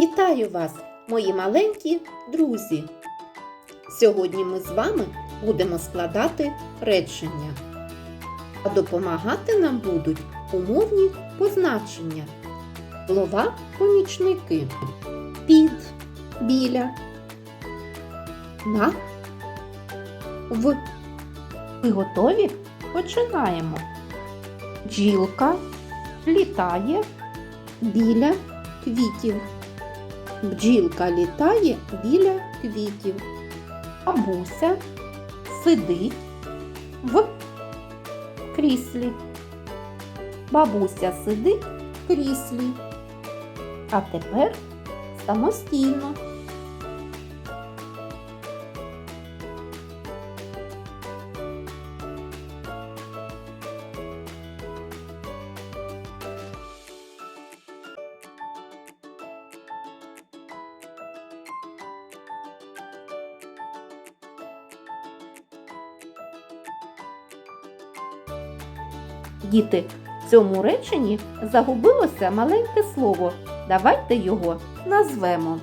Вітаю вас, мої маленькі друзі! Сьогодні ми з вами будемо складати речення. А допомагати нам будуть умовні позначення. Слова помічники. Під, біля, на, в. Ви готові? Починаємо. Бджілка літає біля квітів. Бджілка літає біля квітів. Бабуся сидить в кріслі. Бабуся сидить в кріслі. А тепер самостійно. Діти, в цьому реченні загубилося маленьке слово. Давайте його назвемо.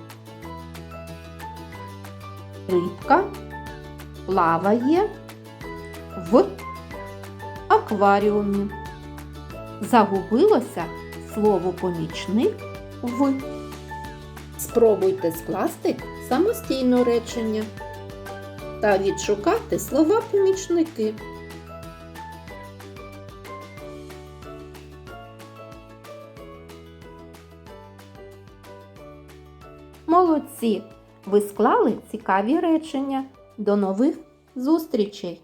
Рибка плаває в акваріумі. Загубилося слово помічник в. Спробуйте скласти самостійно речення та відшукати слова помічники. Молодці! Ви склали цікаві речення. До нових зустрічей!